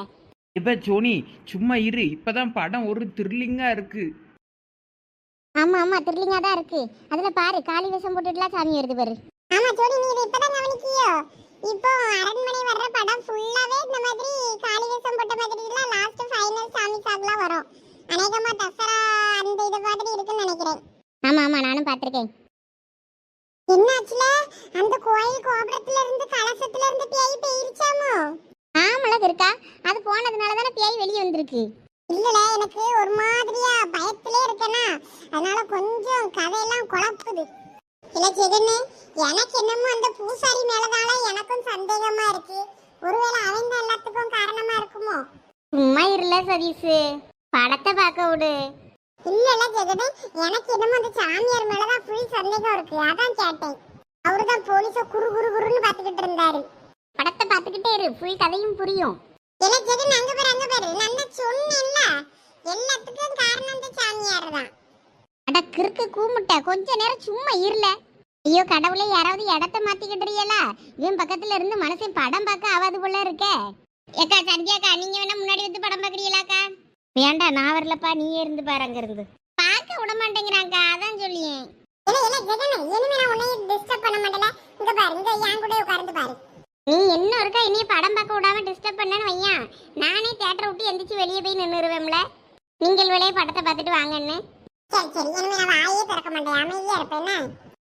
இப்போ சோனி சும்மா இரு. இப்போ தான் படம் ஒரு த்ரில்லிங்காக இருக்குது ஆமா ஆமா த்ரில்லிங்கா தான் இருக்கு. அதுல பாரு காளி வேஷம் போட்டுட்டுலாம் சாமி வருது பாரு. ஆமா ஜோடி நீ இதை இப்பதான் கவனிக்கியோ? இப்போ அரண்மனை வர்ற படம் ஃபுல்லாவே இந்த மாதிரி காளி வேஷம் போட்ட மாதிரி எல்லாம் லாஸ்ட் ஃபைனல் சாமி சாப்லாம் வரும். அநேகமா தசரா அந்த இது மாதிரி இருக்குன்னு நினைக்கிறேன் ஆமா ஆமா நானும் பார்த்திருக்கேன் என்னாச்சுல அந்த கோயில் கோபுரத்துல இருந்து கலசத்துல இருந்து பேய் பெயிருச்சாமோ ஆமலா இருக்கா அது போனதுனால தானே பேய் வெளியே வந்திருக்கு இல்லல எனக்கு ஒரு மாதிரியா பயத்திலே இருக்கேனா அதனால கொஞ்சம் கதையெல்லாம் குழப்புது இல்ல ஜெகன்னு எனக்கு என்னமோ அந்த பூசாரி மேலதான எனக்கும் சந்தேகமா இருக்கு ஒருவேளை அவன் தான் எல்லாத்துக்கும் காரணமா இருக்குமோ சும்மா இருல சதீஷ் படத்தை பார்க்க விடு இல்லல ஜெகனே எனக்கு என்னமோ அந்த சாமியார் மேலதான் ஃபுல் சந்தேகம் இருக்கு அதான் கேட்டேன் அவருதான் போலீஸ குறு குறு குறுன்னு பாத்துக்கிட்டு இருந்தாரு படத்தை பார்த்துக்கிட்டே இரு ஃபுல் கதையும் புரியும் இல்ல ஜெகன் அங்க பாரு அங்க பாரு நான் தான் சொன்னேன்ல எல்லாத்துக்கும் காரணம் அந்த சாமியார் தான் அட கிறுக்கு கூமுட்ட கொஞ்ச நேரம் சும்மா இருல ஐயோ கடவுளே யாராவது மாத்திக்கிட்டுறியலா இவன் பக்கத்துல இருந்து மனசன் படம் பார்க்க ஆவாது போல இருக்கே. ஏக்கா சந்தியாக்கா நீங்க வேணா முன்னாடி வந்து படம் பாக்குறீங்களாக்கா வேண்டாம் நான் வரலப்பா நீயே இருந்து பாரு அங்க இருந்து பார்க்க விட மாட்டேங்கிறாங்க அதான் சொல்லியேன். நீ என்ன இருக்கா என்னைய படம் பார்க்க விடாம டிஸ்டர்ப் பண்ணனு வையன் நானே தேட்டரை விட்டு எந்திரிச்சு வெளியே போய் நின்றுருவேன்ல நீங்கள் வெளியே படத்தை பார்த்துட்டு வாங்கன்னு. சரி சரி இனிமே நான் வாயே திறக்க மாட்டேன். அமைதியா இருப்பேன்னா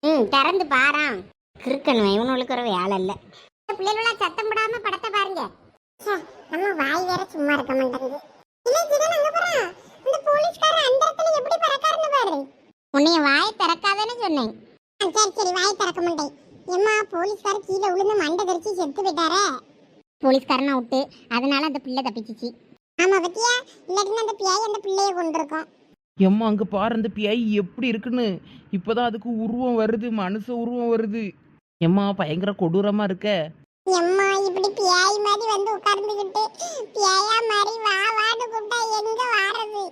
ம் திறந்து பாராம். கிறுக்கணும் இவனுக்கு ஒரு வேலை இல்லை. பிள்ளைகளா சத்தம் போடாம படத்தை பாருங்க. நம்ம வாய் வேற சும்மா இருக்க மாட்டேங்குது. இந்த போலீஸ்காரன் அந்த இடத்துல எப்படி பறக்காருன்னு உன்னைய வாய் திறக்காதேன்னு சொன்னேன். சரி சரி வாய் திறக்க மாட்டேன். எம்மா போலீஸ்கார கீழே விழுந்து மண்டை தெரிச்சு செத்து போயிட்டாரே. போலீஸ்காரனை விட்டு அதனால அந்த பிள்ளை தப்பிச்சிச்சு. ஆமா பத்தியா? இல்லாட்டினா அந்த பியாய் அந்த பிள்ளைய கொண்டிருக்கோம் எம்மா அங்க பாரு அந்த பியாய் எப்படி இருக்குன்னு. இப்பதான் அதுக்கு உருவம் வருது மனுஷ உருவம் வருது. எம்மா பயங்கர கொடூரமாக இருக்க. எம்மா இப்படி பியாய் மாதிரி வந்து உட்கார்ந்துகிட்டு பியாயா மாதிரி வா வான்னு கூப்பிட்டா எங்க வாரது?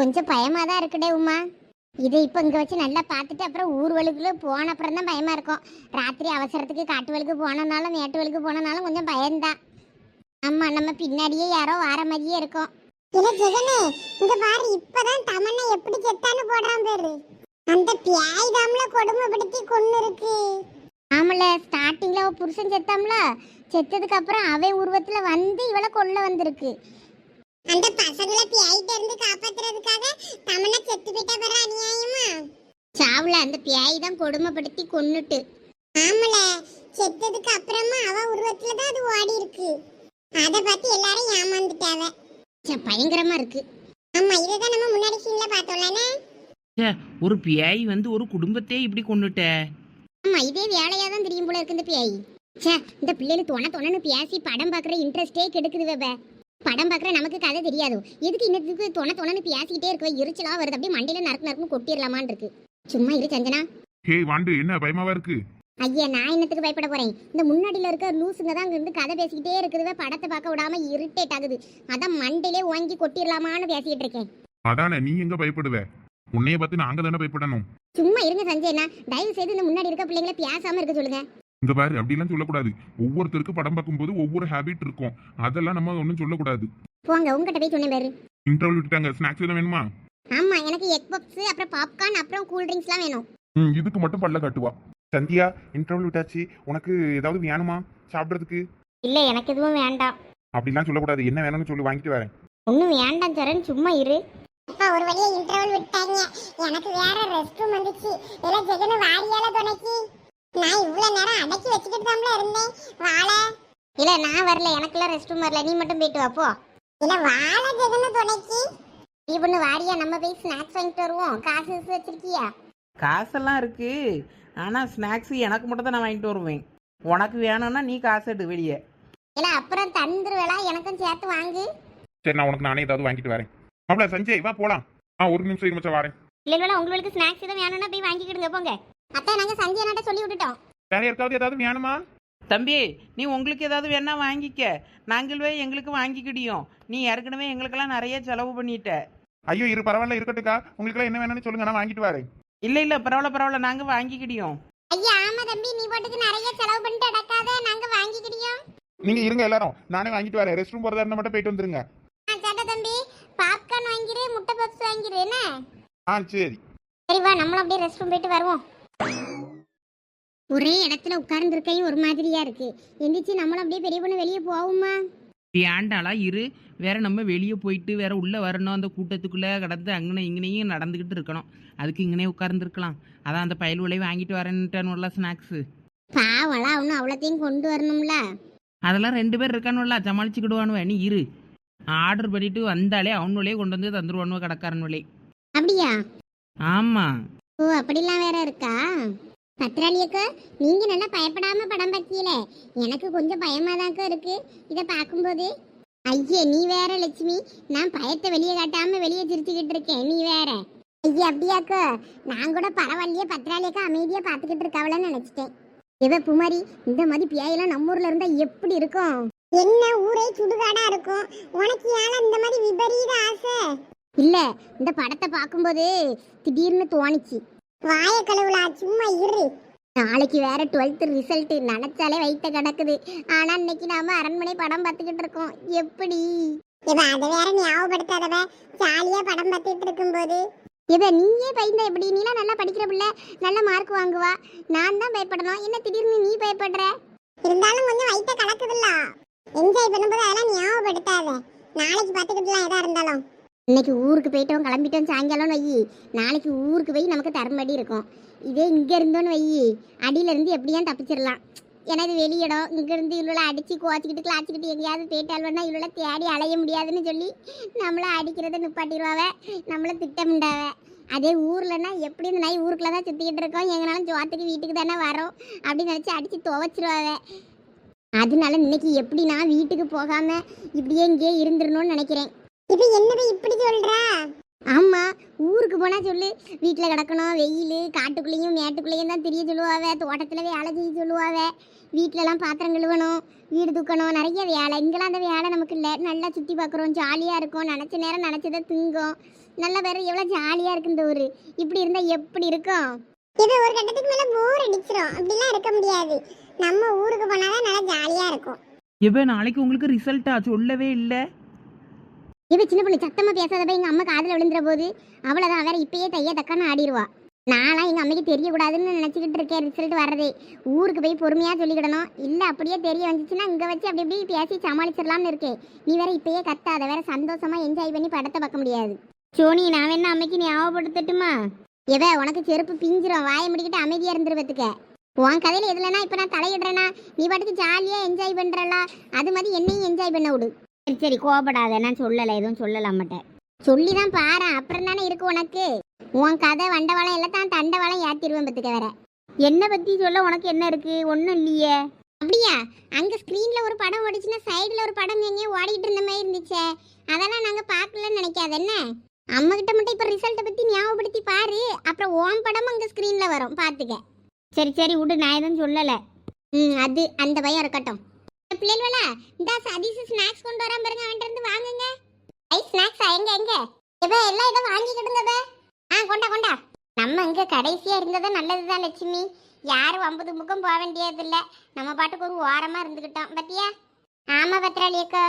கொஞ்சம் பயமா தான் இருக்குடே உமா. இதை இப்போ இங்கே வச்சு நல்லா பார்த்துட்டு அப்புறம் ஊர்வலுக்குள்ள போன அப்புறம் தான் பயமா இருக்கும். ராத்திரி அவசரத்துக்கு காட்டுவலுக்கு போனனாலும் மேட்டுவலுக்கு போனனாலும் கொஞ்சம் பயம்தான். ஆமா நம்ம பின்னாடியே யாரோ வார மாதிரியே இருக்கும். இல்ல ஜெகனே இங்க பாரு இப்பதான் தமன்னா எப்படி செத்தான்னு போடுறான் பேரு. அந்த பியாய் தாம்ல கொடுமைப்படுத்தி கொன்னு இருக்கு ஆமல ஸ்டார்டிங்ல அவ புருஷன் செத்தாம்ல. செத்ததுக்கு அப்புறம் அவன் உருவத்துல வந்து இவளை கொல்ல வந்திருக்கு. அந்த பசங்களை பியாயிட்ட இருந்து காப்பாத்துறதுக்காக தமன்னா செத்து போயிட்ட பேரு அநியாயமா? சாவுல அந்த பியாய் தான் கொடுமைப்படுத்தி கொன்னுட்டு. ஆமல செத்ததுக்கு அப்புறமா அவ உருவத்துல தான் அது ஓடி இருக்கு. அத பார்த்து எல்லாரும் ஏமாந்துட்டாவ. ச்சே, பயங்கரமா இருக்கு. ஆமா இதுதான் நம்ம முன்னாடி சீன்ல பார்த்தோம்லனே ச்சே, ஒரு பியாய் வந்து ஒரு குடும்பத்தையே இப்படி கொண்டுட்ட ஆமா இதே வேலையா தான் தெரியும் போல இருக்கு இந்த பியாய் ச்சே இந்த பிள்ளைகள் தொண தொணன்னு பேசி படம் பார்க்குற இன்ட்ரெஸ்டே கெடுக்குது வெப படம் பார்க்குற நமக்கு கதை தெரியாது. எதுக்கு இன்னத்துக்கு தொண தொணன்னு பேசிக்கிட்டே இருக்க எரிச்சலா வருது? அப்படியே மண்டையில நறுக்கு நறுக்குன்னு கொட்டிடலாமான்னு இருக்கு. சும்மா இரு சஞ்சனா. ஹே வாண்டு என்ன பயமாவா இருக்கு? ஐயா நான் என்னத்துக்கு பயப்பட போறேன்? இந்த முன்னாடியில இருக்க லூசுங்க தான் இருந்து கதை பேசிக்கிட்டே இருக்குதுவே படத்தை பார்க்க விடாம இரிட்டேட் ஆகுது. அதான் மண்டையிலே வாங்கி கொட்டிடலாமான்னு பேசிக்கிட்டு இருக்கேன். அதானே நீ எங்க பயப்படுவ? உன்னைய பார்த்து நாங்க தானே பயப்படணும். சும்மா இருங்க சஞ்சய்னா தயவு செய்து இந்த முன்னாடி இருக்க பிள்ளைங்களை பேசாம இருக்க சொல்லுங்க. இங்க பாரு அப்படிலாம் சொல்லக்கூடாது. ஒவ்வொருத்தருக்கு படம் பார்க்கும்போது ஒவ்வொரு ஹேபிட் இருக்கும். அதெல்லாம் நம்ம ஒன்றும் சொல்லக்கூடாது. போங்க உங்ககிட்ட போய் சொன்னேன் பாரு. இன்டர்வல் விட்டுட்டாங்க. ஸ்நாக்ஸ் எதுவும் வேணுமா? ஆமா எனக்கு எக் பப்ஸ் அப்புறம் பாப்கார்ன் அப்புறம் கூல் ட்ரிங்க்ஸ்லாம் வேணும். ம் இதுக்கு மட்டும் பல்ல காட்டுவா. சந்தியா இன்டர்வல் விட்டாச்சு. உனக்கு ஏதாவது வேணுமா சாப்பிட்றதுக்கு? இல்ல எனக்கு எதுவும் வேண்டாம். அப்படிலாம் சொல்லக்கூடாது. என்ன வேணும்னு சொல்லி வாங்கிட்டு வரேன். ஒன்றும் வேண்டாம் சரண் சும்மா இரு. அப்பா ஒரு வழியா இன்டர்வல் விட்டாங்க எனக்கு வேற ரெஸ்ட் ரூம் வந்துச்சு. இல்ல ஜெகன வாரியால துணைக்கி. நான் இவ்வளவு நேரம் அடக்கி வச்சுக்கிட்டு தான்ல இருந்தேன். வாழ. இல்ல நான் வரல. எனக்குலாம் ரெஸ்ட் ரூம் வரல. நீ மட்டும் போயிட்டு வா போ. இல்ல வாழ ஜெகன துணைக்கி. நீ பொண்ணு வாரியா நம்ம போய் ஸ்நாக்ஸ் வாங்கிட்டு வருவோம். காசு வச்சிருக்கியா? காசெல்லாம் இருக்கு. ஆனால் ஸ்நாக்ஸ் எனக்கு மட்டும் தான் நான் வாங்கிட்டு வருவேன். உனக்கு வேணும்னா நீ காசு எடு வெளியே. இல்ல அப்புறம் தந்துருவேளா. எனக்கும் சேர்த்து வாங்கு. சரி நான் உனக்கு நானே ஏதாவது வாங்கிட்டு வரேன். மாப்பிள சஞ்சய் வா போலாம். ஆ ஒரு நிமிஷம் இரு மச்சான் வரேன். இல்லைங்களா உங்களுக்கு ஸ்நாக்ஸ் எதுவும் வேணும்னா போய் வாங்கிக்கிடுங்க போங்க. அத்தை நாங்க சஞ்சய் நாட்ட சொல்லி விட்டுட்டோம். வேற யாருக்காவது ஏதாவது வேணுமா? தம்பி நீ உங்களுக்கு ஏதாவது வேணா வாங்கிக்க. நாங்கள் எங்களுக்கு வாங்கிக்கிடியோம். நீ ஏற்கனவே எங்களுக்கெல்லாம் நிறைய செலவு பண்ணிட்ட. ஐயோ இரு பரவாயில்ல இருக்கட்டுக்கா உங்களுக்கு என்ன வேணும்னு சொல்லுங்க நான் வாங்கிட்டு வரேன். இல்லை இல்லை பரவாயில்ல பரவாயில்ல நாங்கள் வாங்கிக்கிடியோம். ஐயா ஆமா தம்பி நீ பாட்டுக்கு நிறைய செலவு பண்ணிட்டு அடக்காத நாங்க வாங்கிக்கிடியோம். நீங்க இருங்க எல்லாரும். நானே வாங்கிட்டு வரேன். ரெஸ்ட் ரூம் போறதா இருந்தா மட்டும் போயிட்டு வந்துருங்க ஆ சேட்டா தம்பி பாப்கார்ன் வாங்கிரு முட்டை வாங்கிரு என்ன ஆ சரி. சரி வா நம்மளும் அப்படியே ரெஸ்ட் ரூம் போயிட்டு வருவோம். ஒரே இடத்துல உட்கார்ந்து இருக்கையும் ஒரு மாதிரியா இருக்கு. எந்திரிச்சு நம்மளும் அப்படியே பெரிய பொண்ணு வெளியே போவோமா? ஏண்டாளா இரு. வேற நம்ம வெளியே போயிட்டு வேற உள்ள வரணும். அந்த கூட்டத்துக்குள்ள கடந்து அங்கனே இங்கனையும் நடந்துக்கிட்டு இருக்கணும். அதுக்கு இங்கனே உட்கார்ந்துருக்கலாம். அதான் அந்த பயல் விலை வாங்கிட்டு வரேன்ட்டானுல ஸ்நாக்ஸு பாவம்லாம் ஒன்றும் அவ்வளோத்தையும் கொண்டு வரணும்ல. அதெல்லாம் ரெண்டு பேர் இருக்கானுல்ல சமாளிச்சுக்கிடுவானுவ. நீ இரு. ஆர்டர் பண்ணிட்டு வந்தாலே அவனுள்ளே கொண்டு வந்து தந்துருவானுவ கடைக்காரனுள்ளே அப்படியா? ஆமா. ஓ அப்படிலாம் வேற இருக்கா? பத்ராளியக்கா நீங்க நல்லா பயப்படாம படம் பார்க்கல எனக்கு கொஞ்சம் பயமா தான்க்கா இருக்கு. இதை பார்க்கும்போது ஐயே நீ வேற லட்சுமி. நான் பயத்தை வெளியே காட்டாம வெளியே சிரிச்சுக்கிட்டு இருக்கேன். நீ வேற. ஐயா அப்படியாக்கா நான் கூட பரவாயில்லையே பத்ராளியக்கா அமைதியா பார்த்துக்கிட்டு இருக்காவலன்னு நினைச்சிட்டேன். இவ புமாரி இந்த மாதிரி பியாயெல்லாம் நம்ம ஊர்ல இருந்தா எப்படி இருக்கும்? என்ன ஊரே சுடுகாடா இருக்கும்? உனக்கு ஏன் இந்த மாதிரி விபரீத ஆசை? இல்ல இந்த படத்தை பார்க்கும்போது திடீர்னு தோணுச்சு. வாய கழுவுலா சும்மா இரு. நாளைக்கு வேற டுவெல்த் ரிசல்ட் நினைச்சாலே வைத்த கிடக்குது. ஆனா இன்னைக்கு நாம அரண்மனை படம் பார்த்துக்கிட்டு இருக்கோம். எப்படி? இவ அதை வேற ஞாபகப்படுத்தாதவ. ஜாலியா படம் பார்த்துட்டு இருக்கும்போது. இவ நீயே பயந்த எப்படி? நீலாம் நல்லா படிக்கிற பிள்ளை. நல்ல மார்க் வாங்குவா. நான் தான் பயப்படணும். என்ன திடீர்னு நீ பயப்படுற? இருந்தாலும் கொஞ்சம் வயித்த கலக்குதுல்ல. என்ஜாய் பண்ணும்போது அதெல்லாம் ஞாபகப்படுத்தாத. நாளைக்கு பார்த்துக்கிட்டுலாம் எதா இருந்தாலும். இன்னைக்கு ஊருக்கு போயிட்டோம் கிளம்பிட்டோம் சாயங்காலம் வையி. நாளைக்கு ஊருக்கு போய் நமக்கு தரும்படி இருக்கும். இதே இங்கே இருந்தோன்னு வையி. அடியிலேருந்து எப்படியும் தப்பிச்சிடலாம். ஏன்னா இது வெளியிடம் இங்கேருந்து இவ்வளோ அடிச்சு கோச்சிக்கிட்டு கிளாச்சிக்கிட்டு எங்கேயாவது போயிட்டாள்வனா இவ்வளோ தேடி அலைய முடியாதுன்னு சொல்லி நம்மளை அடிக்கிறத நிப்பாட்டிடுவாவே. நம்மளை திட்டமிண்டாவ அதே ஊர்லன்னா எப்படி இந்த நாய் ஊருக்குள்ள தான் சுத்திக்கிட்டு இருக்கோம்? எங்கனாலும் ஜோத்துக்கு வீட்டுக்கு தானே வரோம்? அப்படின்னு நினச்சி அடித்து துவச்சிருவாவே. அதனால இன்னைக்கு எப்படி நான் வீட்டுக்கு போகாம இப்படியே இங்கேயே இருந்துடணும்னு நினைக்கிறேன். இது என்னது இப்படி சொல்றா? ஆமா ஊருக்கு போனா சொல்லு. வீட்டில் கிடக்கணும் வெயில் காட்டுக்குள்ளேயும் மேட்டுக்குள்ளேயும் தான் தெரிய சொல்லுவாவ தோட்டத்தில் வேலை செய்ய சொல்லுவாவ. வீட்டிலலாம் பாத்திரம் கழுவணும் வீடு தூக்கணும் நிறைய வேலை. இங்கெல்லாம் அந்த வேலை நமக்கு இல்லை. நல்லா சுற்றி பார்க்குறோம் ஜாலியாக இருக்கும். நினச்ச நேரம் நினச்சதை திங்கும். நல்ல பேர் எவ்வளோ ஜாலியாக இருக்கு இந்த ஊர். இப்படி இருந்தால் எப்படி இருக்கும்? இது ஒரு கட்டத்துக்கு மேல போர் அடிச்சிரும். அப்படிலாம் இருக்க முடியாது. நம்ம ஊருக்கு போனாதான் நல்லா ஜாலியா இருக்கும். எப்போ நாளைக்கு உங்களுக்கு ரிசல்ட்டா சொல்லவே இல்லை. இவ சின்ன பொண்ணு சத்தமாக பேசாதப்ப எங்கள் அம்மா காதில் விழுந்துற போது அவ்வளோதான் வேற இப்பயே தைய தக்கான்னு ஆடிடுவா நான்லாம் எங்கள் அம்மைக்கு தெரியக்கூடாதுன்னு நினச்சிக்கிட்டு இருக்கேன் ரிசல்ட் வர்றதே. ஊருக்கு போய் பொறுமையாக சொல்லிக்கிடணும். இல்லை அப்படியே தெரிய வந்துச்சுன்னா இங்கே வச்சு அப்படி இப்படி பேசி சமாளிச்சிடலாம்னு இருக்கேன். நீ வேற இப்பயே கத்தாத வேற சந்தோஷமாக என்ஜாய் பண்ணி படத்தை பார்க்க முடியாது. சோனி நான் வேணா அம்மைக்கு ஞாபகப்படுத்தட்டுமா? எவ உனக்கு செருப்பு பிஞ்சிரும். வாயை முடிக்கிட்டு அமைதியாக இருந்துருவதுக்க உன் கதையில் எதுலனா இப்போ நான் தலையிடுறேனா நீ பாட்டுக்கு ஜாலியாக என்ஜாய் பண்ணுறலா அது மாதிரி என்னையும் என்ஜாய் பண்ண விடு. சரி சரி கோபப்படாத நான் சொல்லலை எதுவும் சொல்லலாம் மாட்டேன் சொல்லி தான் பாரு அப்புறம் தானே இருக்கு உனக்கு. உன் கதை வண்டவாளம் எல்லாம் தான் தண்டவாளம் ஏத்திடுவேன் பத்துக்க வேற. என்ன பத்தி சொல்ல உனக்கு என்ன இருக்கு? ஒன்றும் இல்லையே. அப்படியா? அங்க ஸ்க்ரீன்ல ஒரு படம் ஓடிச்சுன்னா சைடுல ஒரு படம் எங்கேயும் ஓடிட்டு இருந்த மாதிரி இருந்துச்சே. அதெல்லாம் நாங்க பார்க்கலன்னு நினைக்காத என்ன? அம்மா கிட்ட மட்டும் இப்ப ரிசல்ட்டை பத்தி ஞாபகப்படுத்தி பாரு. அப்புறம் ஓம் படம் அங்க ஸ்க்ரீன்ல வரும். பாத்துக்க. சரி சரி விடு. நான் எதுவும் சொல்லலை. ம் அது அந்த பயம் இருக்கட்டும். பிள்ளைங்களா இந்த சதீஷ் ஸ்நாக்ஸ் கொண்டு வராம பாருங்க. அவன்கிட்ட இருந்து வாங்குங்க. ஐ ஸ்நாக்ஸா எங்க எங்க? இவ எல்லாம் இதை வாங்கிக்கிடுங்க ஆ கொண்டா கொண்டா. நம்ம இங்க கடைசியா இருந்தது நல்லதுதான் லட்சுமி. யாரும் ஐம்பது முக்கம் போக வேண்டியதில்ல. நம்ம பாட்டுக்கு ஒரு ஓரமா இருந்துக்கிட்டோம் பத்தியா? ஆமா பத்ராளி அக்கா.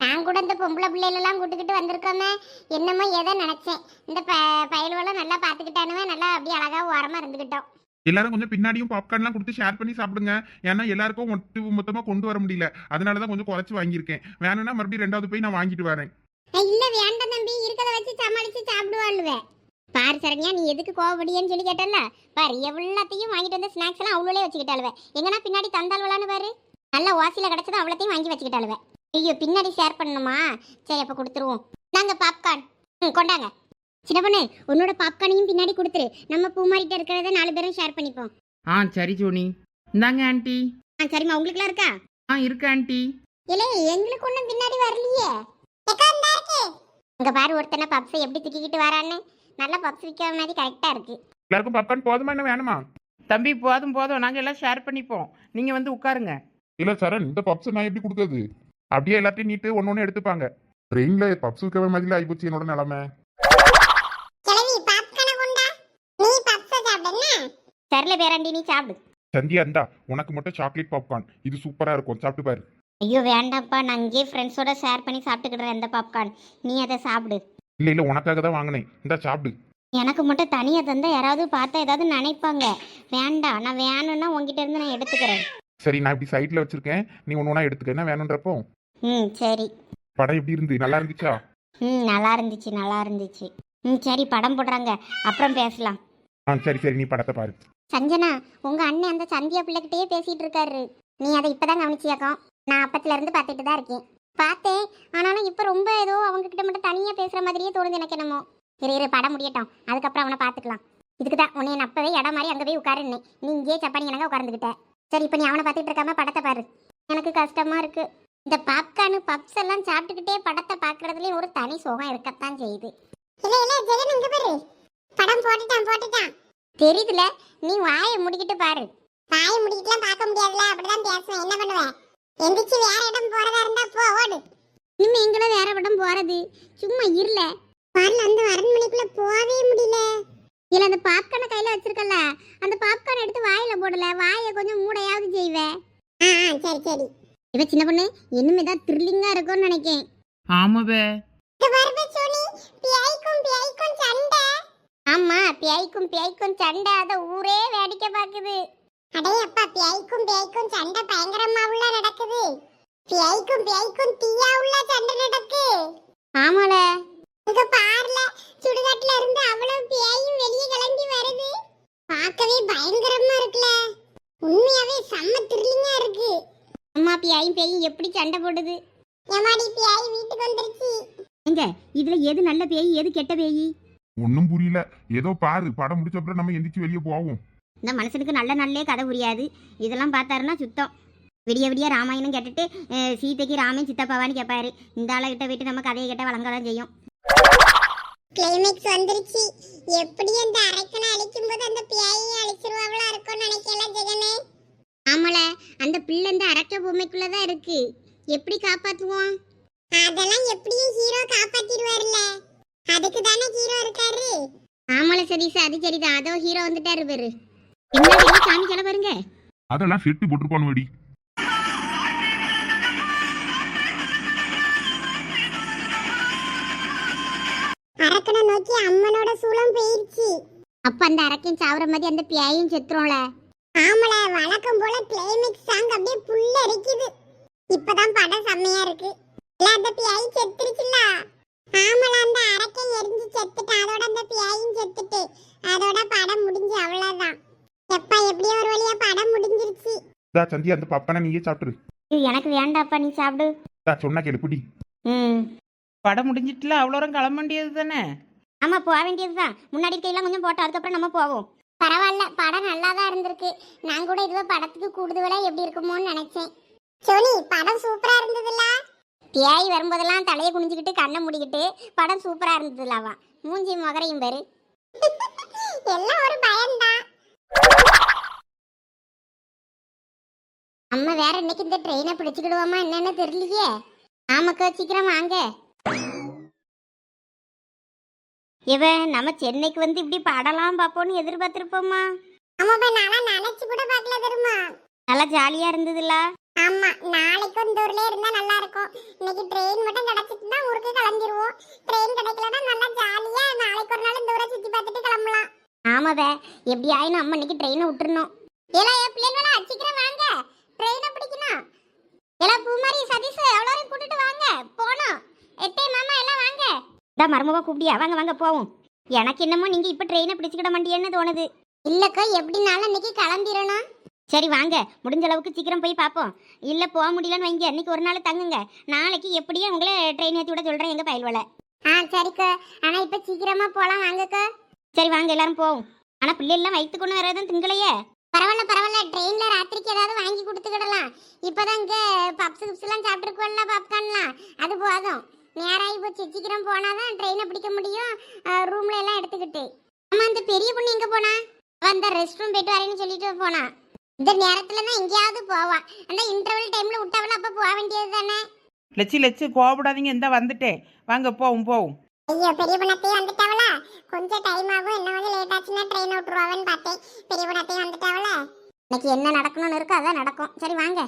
நான் கூட இந்த பொம்பளை பிள்ளைகளெல்லாம் கூட்டுக்கிட்டு வந்திருக்கோமே. என்னமோ எதை நினைச்சேன். இந்த ப பயல்வெல்லாம் நல்லா பார்த்துக்கிட்டானுவே நல்லா அப்படியே அழகாக ஓரமாக இருந்துக்கிட்டோம் எல்லாரும் கொஞ்சம் பின்னாடியும் பாப்கார்ன்லாம் கொடுத்து ஷேர் பண்ணி சாப்பிடுங்க. ஏன்னா எல்லாருக்கும் ஒட்டு மொத்தமா கொண்டு வர முடியல. அதனால தான் கொஞ்சம் குறைச்சி வாங்கியிருக்கேன். வேணும்னா மறுபடியும் ரெண்டாவது போய் நான் வாங்கிட்டு வரேன். இல்ல வேண்டாம் தம்பி. இருக்கத வச்சு சமாளிச்சு சாப்பிடுவாள்வே. பாரு சரண்யா நீ எதுக்கு கோவப்படியன்னு சொல்லி கேட்டல பாரு எவ்வளோத்தையும் வாங்கிட்டு வந்த ஸ்நாக்ஸ் எல்லாம் அவ்வளோலே வச்சுக்கிட்டாளுவே. எங்கன்னா பின்னாடி தந்தாள்வலான்னு பாரு. நல்ல வாசியில கிடைச்சது அவ்வளோத்தையும் வாங்கி வச்சுக்கிட்டாளுவே. ஐயோ பின்னாடி ஷேர் பண்ணணுமா? சரி அப்போ கொடுத்துருவோம். நாங்கள் பாப்கார்ன் ம் கொண்டாங்க. சின்ன பொண்ணு உன்னோட பாப்கார்னையும் பின்னாடி கொடுத்துரு. நம்ம பூமாரிட்ட இருக்கிறத நாலு பேரும் ஷேர் பண்ணிப்போம். ஆ சரி சோனி இந்தாங்க ஆண்டி. ஆ சரிம்மா உங்களுக்குலாம் இருக்கா? ஆ இருக்கு ஆண்டி. இல்ல எங்களுக்கு ஒன்றும் பின்னாடி வரலையே. அங்க பாரு ஒருத்தனை பப்ஸை எப்படி தூக்கிக்கிட்டு வரான்னு. நல்லா பப்ஸ் விற்கிற மாதிரி கரெக்டா இருக்கு. எல்லாருக்கும் பாப்கார்ன் போதுமா என்ன வேணுமா? தம்பி போதும் போதும். நாங்கள் எல்லாம் ஷேர் பண்ணிப்போம். நீங்கள் வந்து உட்காருங்க. இல்ல சரண் இந்த பப்ஸ் நான் எப்படி கொடுக்குறது? அப்படியே எல்லாத்தையும் நீட்டு ஒன்னு ஒன்று எடுத்துப்பாங்க. ட்ரெயின்ல பப்ஸ் விற்கிற மாதிரி ஆயிப்போச்சு என்னோட நிலமை கிளவி பாப்கார்ன கொண்டா நீ பப்ஸ சாப்பிடுன்னா சரில பேராண்டி நீ சாப்பிடு. சந்தியா இந்தா உனக்கு மட்டும் சாக்லேட் பாப்கார்ன் இது சூப்பரா இருக்கும். சாப்பிட்டு பாரு. ஐயோ வேண்டாம்ப்பா. நான் இங்கே ஃப்ரெண்ட்ஸோட ஷேர் பண்ணி சாப்பிட்டுக்கிடுறேன் இந்த பாப்கார்ன் நீ அதை சாப்பிடு. இல்ல இல்ல உனக்காக தான் வாங்கினேன். இந்தா சாப்பிடு. எனக்கு மட்டும் தனியாக தந்தா யாராவது பார்த்தா ஏதாவது நினைப்பாங்க. வேண்டாம் நான் வேணும்னா உங்ககிட்ட இருந்து நான் எடுத்துக்கிறேன். சரி நான் இப்படி சைட்ல வச்சிருக்கேன். நீ ஒன்று ஒன்றா எடுத்துக்க. என்ன வேணுன்றப்போ. ம் சரி. படம் எப்படி இருந்து? நல்லா இருந்துச்சா? ம் நல்லா இருந்துச்சு நல்லா இருந்துச்சு. ம் சரி படம் போடுறாங்க. அப்புறம் பேசலாம். ஆ சரி சரி. நீ படத்தை பாரு. சஞ்சனா உங்க அண்ணன் அந்த சந்தியா பிள்ளைகிட்டயே பேசிட்டு இருக்காரு. நீ அதை இப்பதான் கவனிச்சியாக்கம் நான் அப்பத்துல இருந்து பார்த்துட்டு தான் இருக்கேன். பார்த்தேன். ஆனாலும் இப்போ ரொம்ப ஏதோ அவங்க கிட்ட மட்டும் தனியாக பேசுகிற மாதிரியே தோணுது எனக்கு என்னமோ. இரு இரு படம் முடியட்டும். அதுக்கப்புறம் அவனை பார்த்துக்கலாம். இதுக்கு தான் உன்னை நான் அப்பவே இடம் மாதிரி அங்கே போய் உட்காருன்னு நீ இங்கேயே சப்பானி எனக்கு உட்கார்ந்துக்கிட்ட சரி இப்போ நீ அவனை பார்த்துட்டு இருக்காம படத்தை பாரு. எனக்கு கஷ்டமா இருக்கு. இந்த பாப்கார்னு பப்ஸ் எல்லாம் சாப்பிட்டுக்கிட்டே படத்தை பார்க்கறதுலயும் ஒரு தனி சுகம் இருக்கத்தான் செய்யுது. இல்ல இல்ல ஜெகன் இங்க பாரு. படம் போட்டுட்டான் போட்டுட்டான். தெரியுதுல நீ வாயை முடிக்கிட்டு பாரு. வாயை முடிக்கலாம் பார்க்க முடியாதுல அப்படிதான் பேசுவேன். என்ன பண்ணுவேன் எந்திரிச்சு வேற இடம் போறதா இருந்தா போ ஓடு. இனிமே எங்களும் வேற படம் போறது? சும்மா இருல வரல அந்த அரண்மனைக்குள்ள போகவே முடியல. இல்ல அந்த பாப்கார்னை கையில வச்சிருக்கல அந்த பாப்கார்ன் எடுத்து வாயில போடல வாயை கொஞ்சம் மூடையாவது செய்வே. ஆ ஆ சரி சரி. இவ சின்ன பொண்ணு இனிமே தான் த்ரில்லிங்கா இருக்கும்னு நினைக்கேன். ஆமாவே இங்க பாருங்க சோனி பியாய்க்கும் பியாய்க்கும் சண்டை ஆமா பியாய்க்கும் பியாய்க்கும் சண்டை அத ஊரே வேடிக்கை பாக்குது அடே அப்பா பியாய்க்கும் பியாய்க்கும் சண்டை பயங்கரமா உள்ள நடக்குது. பியாய்க்கும் பியாய்க்கும் தீயா உள்ள சண்டை நடக்கு. ஆமால. இங்க பாருல சுடுகாட்டுல இருந்து அவ்வளவு பியாயும் வெளியே கிளம்பி வருது. பார்க்கவே பயங்கரமா இருக்குல. உண்மையாவே செம்ம த்ரில்லிங்கா இருக்கு. அம்மா பியாயும் பேயும் எப்படி சண்டை போடுது? எமாடி பியாய் வீட்டுக்கு வந்துருச்சு. எங்க இதுல எது நல்ல பேய் எது கெட்ட பேய்? ஒன்றும் புரியல. ஏதோ பாரு படம் முடிச்ச அப்புறம் நம்ம எந்திரிச்சு வெளியே போவோம். இந்த மனுஷனுக்கு நல்ல நல்லே கதை புரியாது. இதெல்லாம் பார்த்தாருன்னா சுத்தம். விடிய விடிய ராமாயணம் கேட்டுட்டு அஹ், சீதைக்கு ராமன் சித்தப்பாவான்னு கேட்பாரு இந்த ஆளுகிட்ட போயிட்டு நம்ம கதையை கேட்ட வழங்க தான் செய்யும். கிளைமேக்ஸ் வந்துருச்சு. எப்படி அந்த அரைக்கனை அழிக்கும் போது அந்த பியாயை அழிச்சிருவாங்களா இருக்கும்னு நினைக்கல ஜெகனே? ஆமால அந்த பிள்ளை இந்த அரக்க பொம்மைக்குள்ளதான் இருக்கு. எப்படி காப்பாத்துவோம் அதெல்லாம் எப்படியும் ஹீரோ காப்பாத்திடுவார்ல. அதுக்கு தானே ஹீரோ இருக்காரு? ஆமால சதீஷ் அது சரிதான். அதோ ஹீரோ வந்துட்டாரு பேரு. என்ன வெளிய சாமி கிள பாருங்க. அதெல்லாம் செட்டு போட்டுருப்பானு வெடி அரக்கனை நோக்கி அம்மனோட சூளம் போயிருச்சு. அப்ப அந்த அரக்கையும் சாவுற மாதிரி அந்த பியாயும் செத்துரும்ல. ஆமல வழக்கம் போல கிளைமேக்ஸ் சாங் அப்படியே புல்ல அரிக்குது இப்பதான் படம் செம்மையா இருக்கு. இல்ல அந்த பியாய் செத்துருச்சுல ஆமல அந்த அரக்கை எரிஞ்சு செத்துட்டான் அதோட அந்த பியாயும் செத்துட்டு அதோட படம் முடிஞ்சு அவ்வளவுதான். எப்பா எப்படியோ ஒரு வழியா படம் முடிஞ்சிருச்சு. இதா சந்தி அந்த பப்பானை நீயே சாப்பிட்டுரு. எனக்கு வேண்டாப்பா நீ சாப்பிடு. இதா சொன்னா கேளு பிடி ம். படம் முடிஞ்சிட்டுல அவ்வளோ தூரம் கிளம்ப வேண்டியது தானே? ஆமா போக வேண்டியதுதான். முன்னாடி இருக்கையெல்லாம் கொஞ்சம் போட்டோம் அதுக்கப்புறம் நம்ம போவோம். பரவாயில்ல படம் நல்லா தான் இருந்திருக்கு. நான் கூட இதுவே படத்துக்கு கூடுதலா எப்படி இருக்குமோன்னு நினைச்சேன். சோனி படம் சூப்பரா இருந்ததுல்ல? பியாய் வரும்போதெல்லாம் தலையை குனிஞ்சுக்கிட்டு கண்ணை மூடிக்கிட்டு படம் சூப்பரா இருந்ததுலாவா மூஞ்சி முகரையும் பேரு. எல்லாம் ஒரு பயம்தான். அம்மா வேற இன்னைக்கு இந்த ட்ரெயினை பிடிச்சுக்கிடுவோமா என்னன்னு தெரியலையே. ஆமாக்கா சீக்கிரம் வாங்க. இவன் நம்ம சென்னைக்கு வந்து இப்படி படம்லாம் பார்ப்போம்னு எதிர்பார்த்திருப்போமா? ஆமாப்பா நானா நினைச்சு கூட பார்க்கல தெரியுமா? நல்லா ஜாலியா இருந்ததுல. ஆமா நாளைக்கு இந்த ஊர்லயே இருந்தா நல்லா இருக்கும் இன்னைக்கு ட்ரெயின் மட்டும் கிடைச்சிட்டுனா ஊருக்கு கிளம்பிடுவோம் ட்ரெயின் கிடைக்கலன்னா நல்லா ஜாலியா நாளைக்கு ஒரு நாள் இந்த ஊரை சுத்தி பார்த்துட்டு கிளம்பலாம். ஆமாவே எப்படி ஆயினும் அம்மா இன்னைக்கு ட்ரெயினை விட்டுறணும். ஏலா என் பிள்ளைங்களா சீக்கிரம் வாங்க. ட்ரெயினை பிடிக்கணும். ஏலா பூமாரி சதீஷ் எவ்வளோரையும் கூட்டிட்டு வாங்க. போனோம் எட்டே மாமா எல்லாம் வாங்க. இதா மருமக கூப்பிடியா வாங்க வாங்க போவோம். எனக்கு என்னமோ நீங்க இப்ப ட்ரெயினை பிடிச்சுக்கிட மாட்டீங்கன்னு தோணுது. இல்லக்கா எப்படினாலும் இன்னைக்கு கிளம்பிடணும். சரி வாங்க. முடிஞ்ச அளவுக்கு சீக்கிரம் போய் பார்ப்போம் இல்ல போக முடியலன்னு வைங்க. இன்னைக்கு ஒரு நாள் தங்குங்க. நாளைக்கு எப்படியும் உங்களை ட்ரெயின் ஏற்றி விட சொல்றேன் எங்க பயல்வலை. ஆ சரிக்கா. ஆனா இப்ப சீக்கிரமா போலாம். வாங்கக்கா. சரி வாங்க எல்லாரும் போவோம். ஆனா பிள்ளை எல்லாம் வயிற்று கொண்டு வரதும் திங்களையே பரவாயில்ல பரவாயில்ல. ட்ரெயின்ல ராத்திரிக்கு ஏதாவது வாங்கி கொடுத்துக்கிடலாம். இப்பதான் இங்க பப்ஸ் கிப்ஸ் எல்லாம் சாப்பிட்டுருக்கோம்ல பாப்கார்ன்லாம் அது போதும். நேராகி போச்சு. சீக்கிரம் போனாதான் ட்ரெயினை பிடிக்க முடியும். ரூம்ல எல்லாம் எடுத்துக்கிட்டு. ஆமா அந்த பெரிய பொண்ணு எங்க போனா? அவ அந்த ரெஸ்ட் ரூம் போயிட்டு வரேன்னு சொல்லிட்டு போனா. இந்த நேரத்துல தான் எங்கேயாவது போவா. அந்த இன்டர்வல் டைம்ல விட்டவள அப்ப போக வேண்டியது தானே? லட்சி லட்சி கோவப்படாதீங்க. இந்த வந்துட்டேன். வாங்க போவோம் போவோம். ஐயோ பெரிய பொண்ணத்தையும் வந்துட்டாவளா? கொஞ்சம் டைம் ஆகும். என்ன வந்து லேட் ஆச்சுன்னா ட்ரெயின் விட்டுருவாங்கன்னு பார்த்தேன். பெரிய பொண்ணத்தையும் வந்துட்டாவளா? இன்னைக்கு என்ன நடக்கணும்னு இருக்கோ அதான் நடக்கும். சரி வாங்க.